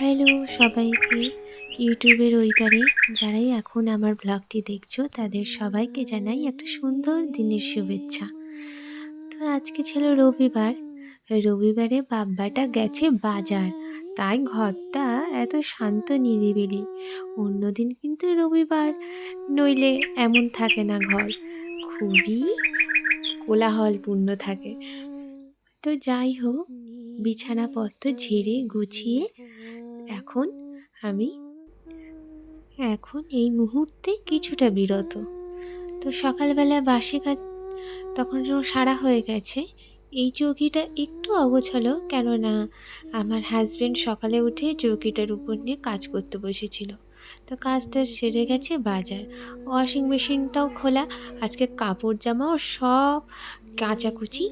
Hello সবাইকে। ইউটিউবের ওই পারে যারাই এখন আমার ব্লগটি দেখছ, তাদের সবাইকে জানাই একটা সুন্দর দিনের শুভেচ্ছা। তো আজকে ছিল রবিবার। রবিবারে বাব্বাটা গেছে বাজার। তাই ঘরটা এত শান্ত, নিরিবিলি। অন্যদিন কিন্তু রবিবার। নইলে এমন থাকে না ঘর। খুবই কোলাহলপূর্ণ থাকে। তো যাই হোক, বিছানাপত্র ঝেড়ে গুছিয়ে এখন আমি, এখন এই মুহূর্তে কিছুটা বিরত। তো সকালবেলা বাসি কাজ তখন যখন সারা হয়ে গেছে, এই চৌকিটা একটু অগোছালো, কেননা আমার হাজব্যান্ড সকালে উঠে চৌকিটার উপর নিয়ে কাজ করতে বসেছিল। তো কাজটা সেরে গেছে বাজার। ওয়াশিং মেশিনটাও খোলা, আজকে কাপড় জামাও সব কাঁচাকুচি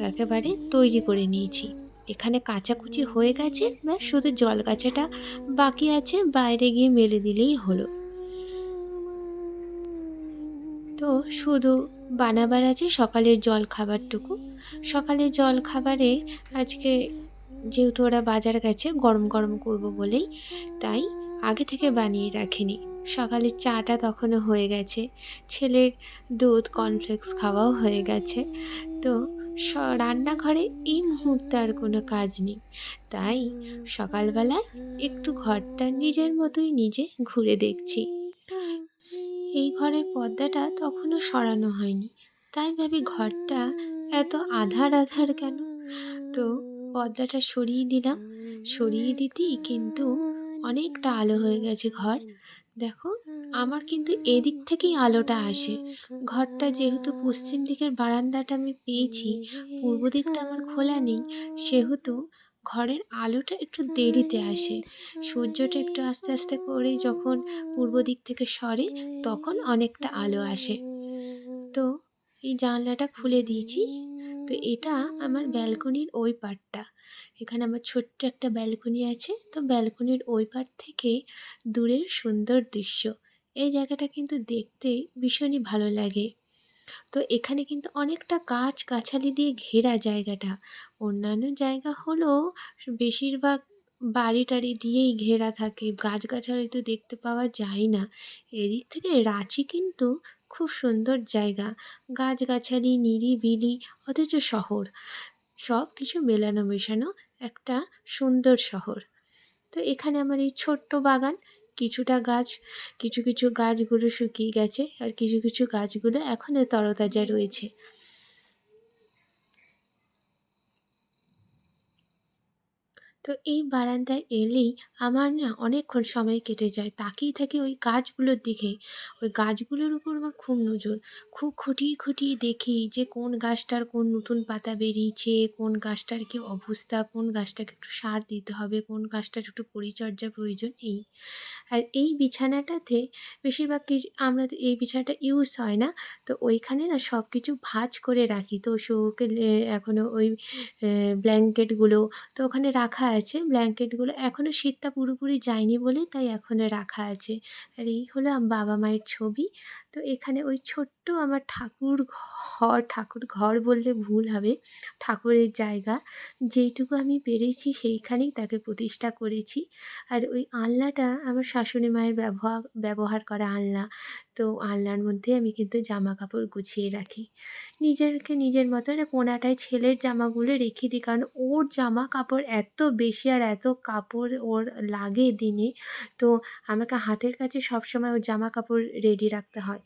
একেবারে তৈরি করে নিয়েছি। এখানে কাচাকুচি হয়ে গেছে বা শুধু জল কাচাটা বাকি আছে, বাইরে গিয়ে মেলে দিলেই হলো। তো শুধু বানাবার আছে সকালের জল খাবারটুকু সকালের জল খাবারে আজকে যেহেতু ওরা বাজার গেছে, গরম গরম করব বলেই, তাই আগে থেকে বানিয়ে রাখিনি। সকালের চাটা তখনও হয়ে গেছে, ছেলের দুধ কর্নফ্লেক্স খাওয়াও হয়ে গেছে। তো রান্নাঘরে এই মুহূর্তে আর কোনো কাজ নেই। তাই সকালবেলায় একটু ঘরটা নিজের মতোই নিজে ঘুরে দেখছি। এই ঘরের পর্দাটা তখনও সরানো হয়নি। তাই ভাবি ঘরটা এত আধার আধার কেন? তো পর্দাটা সরিয়ে দিলাম। সরিয়ে দিতেই কিন্তু অনেকটা আলো হয়ে গেছে ঘর। দেখো আমার কিন্তু এদিক থেকেই আলোটা আসে। ঘরটা যেহেতু পশ্চিম দিকের বারান্দাটা আমি পেয়েছি পূর্ব দিকটা আমার খোলা নেই সেহেতু ঘরের আলোটা একটু দেরিতে আসে। সূর্যটা একটু আস্তে আস্তে করে যখন পূর্ব দিক থেকে সরে তখন অনেকটা আলো আসে। তো এই জানলাটা খুলে দিয়েছি। তো এটা আমার ব্যালকনির ওই পার্টটা এখানে আমার ছোট্ট একটা ব্যালকনি আছে। তো ব্যালকনির ওই পার থেকে দূরের সুন্দর দৃশ্য। এই জায়গাটা কিন্তু দেখতে ভীষণই ভালো লাগে। তো এখানে কিন্তু অনেকটা গাছ গাছালি দিয়ে ঘেরা জায়গাটা। অন্যান্য জায়গা হলো বেশিরভাগ বাড়ি টাড়ি দিয়েই ঘেরা থাকে। গাছগাছালি তো দেখতে পাওয়া যায় না। এদিক থেকে রাঁচি কিন্তু খুব সুন্দর জায়গা। গাছগাছালি, নিরিবিলি, অথচ শহর। সব কিছু মেলানো মেশানো একটা সুন্দর শহর। তো এখানে আমার এই ছোট্ট বাগান, কিছুটা গাছ, কিছু কিছু গাছগুলো শুকিয়ে গেছে আর কিছু কিছু গাছগুলো এখনও তরতাজা রয়েছে। তো এই বারান্দায় এলেই আমার না অনেকক্ষণ সময় কেটে যায়। তাকিয়ে থাকি ওই গাছগুলোর দিকে। ওই গাছগুলোর উপর আমার খুব নজর। খুব খুঁটিয়ে খুঁটিয়ে দেখি যে কোন গাছটার কোন নতুন পাতা বেরিয়েছে, কোন গাছটার কী অবস্থা, কোন গাছটাকে একটু সার দিতে হবে, কোন গাছটার একটু পরিচর্যা প্রয়োজন এই আর এই বিছানাটাতে বেশিরভাগ আমরা তো এই বিছানাটা ইউজ হয় না। তো ওইখানে না সব কিছু ভাঁজ করে রাখি। তো শোকে এখনও ওই ব্ল্যাঙ্কেটগুলো তো ওখানে রাখা আছে, ব্ল্যাঙ্কেটগুলো এখনও শীতটা পুরোপুরি যায়নি বলে তাই এখনও রাখা আছে। আর এই হলো বাবা মায়ের ছবি। তো এখানে ওই ছোট্ট আমার ঠাকুর ঘর ঠাকুর ঘর বললে ভুল হবে, ঠাকুরের জায়গা। যেইটুকু আমি পেরেছি সেইখানেই তাকে প্রতিষ্ঠা করেছি। আর ওই আলনাটা আমার শাশুড়ি মায়ের ব্যবহার ব্যবহার করা আলনা। তো আলনার মধ্যে আমি কিন্তু জামা কাপড় গুছিয়ে রাখি। নিজেরকে নিজের মতো কোনাটায় ছেলের জামাগুলো রেখে দিই, কারণ ওর জামা কাপড় এত বেশি আর এত কাপড় ওর লাগে দিনে, তো আমাকে হাতের কাছে সবসময় ওর জামা কাপড় রেডি রাখতে হয়।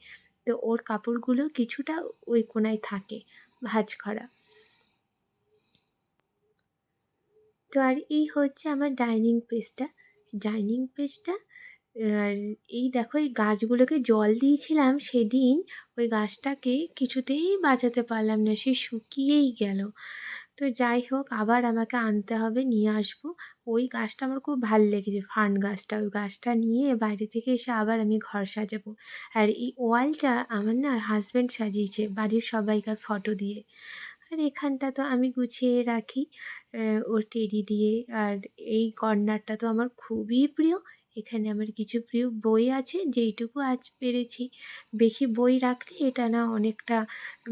তো ওর কাপড়গুলো কিছুটা ওই কোনায় থাকে, ভাঁজ করা। তো আর এই হচ্ছে আমার ডাইনিং পেজটা ডাইনিং পেজটা আর এই দেখো, এই গাছগুলোকে জল দিয়েছিলাম সেদিন, ওই গাছটাকে কিছুতেই বাঁচাতে পারলাম না, সে শুকিয়েই গেল। তো যাই হোক, আবার আমাকে আনতে হবে, নিয়ে আসব। ওই গাছটা আমার খুব ভালো লেগেছে, ফার্ন গাছটা। ওই গাছটা নিয়ে বাইরে থেকে এসে আবার আমি ঘর সাজাবো। আর এই ওয়ালটা আমার না হাজব্যান্ড সাজিয়েছে, বাড়ির সবাইকার ফটো দিয়ে। আর এখানটা তো আমি গুছিয়ে রাখি ওর টেডি দিয়ে। আর এই কর্নারটা তো আমার খুবই প্রিয়। এখানে আমার কিছু প্রিয় বই আছে, যেইটুকু আজ পেরেছি। বেশি বই রাখলে এটা না অনেকটা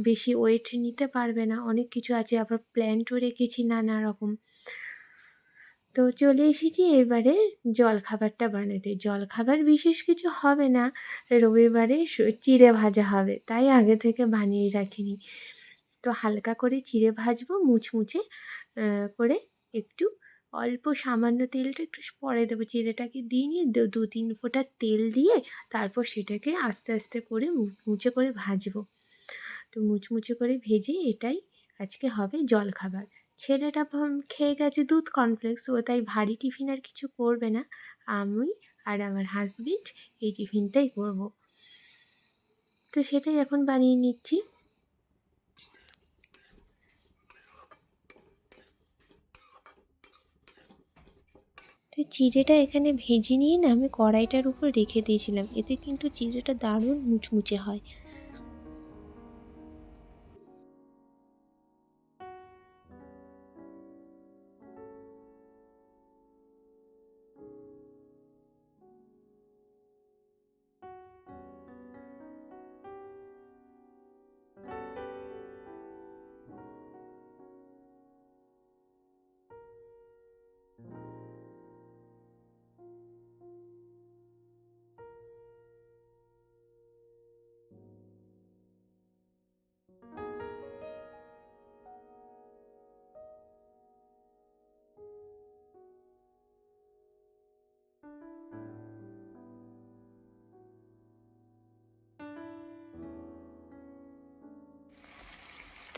বেশি ওয়েট নিতে পারবে না। অনেক কিছু আছে, আবার প্ল্যান্টও রেখেছি নানা রকম। তো চলে এসেছি এবারে জলখাবারটা বানাতে। জলখাবার বিশেষ কিছু হবে না, রবিবারে চিড়ে ভাজা হবে, তাই আগে থেকে বানিয়ে রাখিনি। তো হালকা করে চিড়ে ভাজবো, মুচমুচে করে একটু অল্প সামান্য তেলটা একটু পরে দেবো। চিড়েটাকে দিয়ে নিয়ে দু তিন ফোঁটা তেল দিয়ে তারপর সেটাকে আস্তে আস্তে করে মুচমুচে করে ভাজবো। তো মুচমুচে করে ভেজে এটাই আজকে হবে জলখাবার। ছেলেটা খেয়ে গেছে দুধ কর্নফ্লেক্স ও তাই ভারী টিফিন আর কিছু করবে না। আমি আর আমার হাজবেন্ড এই টিফিনটাই করব। তো সেটাই এখন বানিয়ে নিচ্ছি। তো চিড়েটা এখানে ভেজে নিয়ে না আমি কড়াইটার উপর রেখে দিয়েছিলাম। এতে কিন্তু চিড়েটা দারুণ মুচমুচে হয়।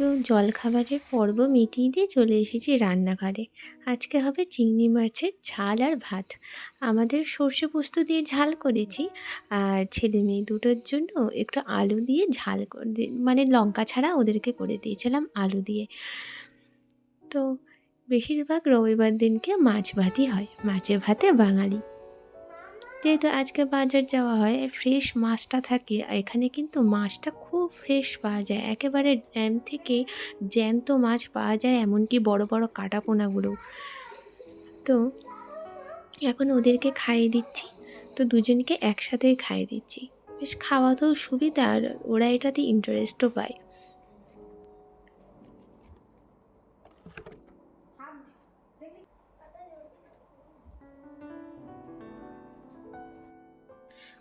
তো জলখাবারের পর্ব মিটিয়ে দিয়ে চলে এসেছি রান্নাঘরে। আজকে হবে চিংড়ি মাছের ঝাল আর ভাত। আমাদের সর্ষে পোস্ত দিয়ে ঝাল করেছি আর ছেলে মেয়ে দুটোর জন্য একটু আলু দিয়ে ঝাল মানে লঙ্কা ছাড়া ওদেরকে করে দিয়েছিলাম আলু দিয়ে। তো বেশিরভাগ রবিবার দিনকে মাছ ভাতই হয়। মাছে ভাতে বাঙালি। যেহেতু আজকে বাজার যাওয়া হয় ফ্রেশ মাছটা থাকে, এখানে কিন্তু মাছটা খুব ফ্রেশ পাওয়া যায়। একেবারে ড্যাম থেকে জ্যান্ত মাছ পাওয়া যায়, এমনকি বড় বড় কাটা পোনাগুলো তো এখন ওদেরকে খাইয়ে দিচ্ছি। তো দুজনকে একসাথেই খাইয়ে দিচ্ছি। বেশ খাওয়াতেও সুবিধা, আর ওরা এটাতে ইন্টারেস্টও পায়।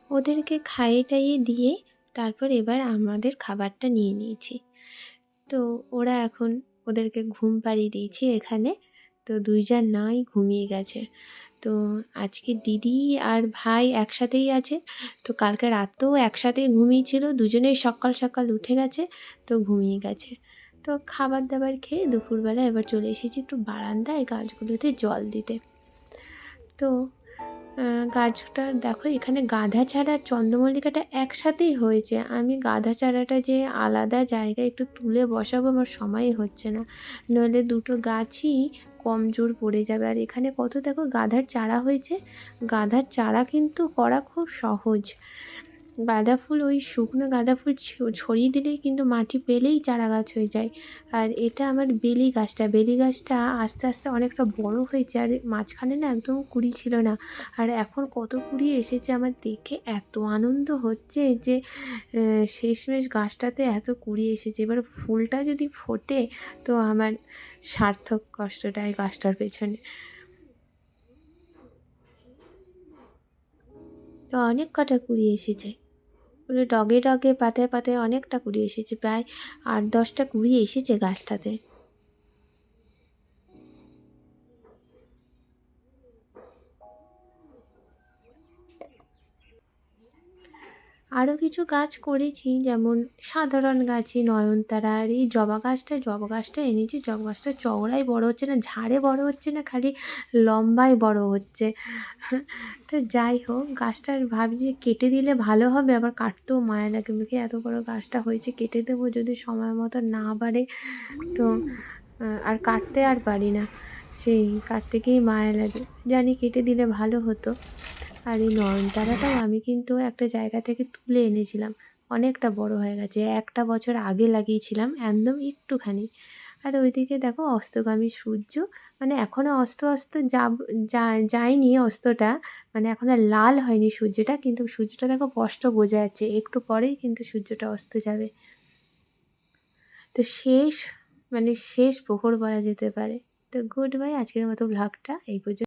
ওদেরকে খাইয়ে টাইয়ে দিয়ে তারপর এবার আমাদের খাবারটা নিয়ে নিয়েছি। তো ওরা এখন ওদেরকে ঘুম পাড়িয়ে দিয়েছি এখানে। তো দুইজন নাই ঘুমিয়ে গেছে। তো আজকে দিদি আর ভাই একসাথেই আছে। তো কালকে রাতেও একসাথেই ঘুমিয়েছিল। দুজনেই সকাল সকাল উঠে গেছে। তো ঘুমিয়ে গেছে। তো খাবার দাবার খেয়ে দুপুরবেলা এবার চলে এসেছি একটু বারান্দায় গাছগুলোতে জল দিতে। তো গাছটা দেখো, এখানে গাধা ছাড়া চন্দ্রমল্লিকাটা একসাথেই হয়েছে। আমি গাধা ছাড়াটা যে আলাদা জায়গায় একটু তুলে বসাবো আমার সময় হচ্ছে না। নইলে দুটো গাছই কমজোর পড়ে যাবে। আর এখানে কত দেখো, গাধার চারা হয়েছে। গাধার চারা কিন্তু করা খুব সহজ। গাঁদা ফুল, ওই শুকনো গাঁদা ফুল ছড়িয়ে দিলেই কিন্তু মাটি পেলেই চারা গাছ হয়ে যায়। আর এটা আমার বেলি গাছটা বেলি গাছটা আস্তে আস্তে অনেকটা বড় হয়েছে আর মাঝখানে না একদম কুড়ি ছিল না। আর এখন কত কুড়ি এসেছে আমার দেখে এত আনন্দ হচ্ছে যে শেষমেশ গাছটাতে এত কুড়ি এসেছে। এবার ফুলটা যদি ফোটে তো আমার সার্থক কষ্টটাই গাছটার পেছনে। তো অনেক কটা কুড়ি এসেছে। পুরো ডগে ডগে পাতায় পাতায় অনেকটা কুড়ি এসেছে প্রায় আট দশটা কুড়ি এসেছে গাছটাতে। আরও কিছু গাছ করেছি, যেমন সাধারণ গাছই নয়নতারা আর এই জবা গাছটা জবা গাছটা এনেছি, জবা গাছটা চওড়াই বড় হচ্ছে না, ঝাড়ে বড় হচ্ছে না, খালি লম্বাই বড় হচ্ছে। তো যাই হোক গাছটার ভাবছি কেটে দিলে ভালো হবে, আবার কাটতেও মায়া লাগে মুখে, এত বড় গাছটা হয়েছে, কেটে দেবো যদি সময় মতো না বাড়ে। তো আর কাটতে আর পারি না, সেই কাটতে গিয়েই মায়া লাগে, জানি কেটে দিলে ভালো হতো। আর এই নয়নতারাটাও আমি কিন্তু একটা জায়গা থেকে তুলে এনেছিলাম। অনেকটা বড় হয়ে গেছে। একটা বছর আগে লাগিয়েছিলাম, একদম একটুখানি। আর ওইদিকে দেখো অস্তগামী সূর্য মানে এখনও অস্ত অস্ত যাব যায়নি অস্তটা মানে এখন আর লাল হয়নি সূর্যটা, কিন্তু সূর্যটা দেখো স্পষ্ট বোঝা যাচ্ছে। একটু পরেই কিন্তু সূর্যটা অস্ত যাবে। তো শেষ মানে শেষ প্রহর বলা যেতে পারে। তো গুড বাই, আজকের মতো ব্লগটা এই পর্যন্ত।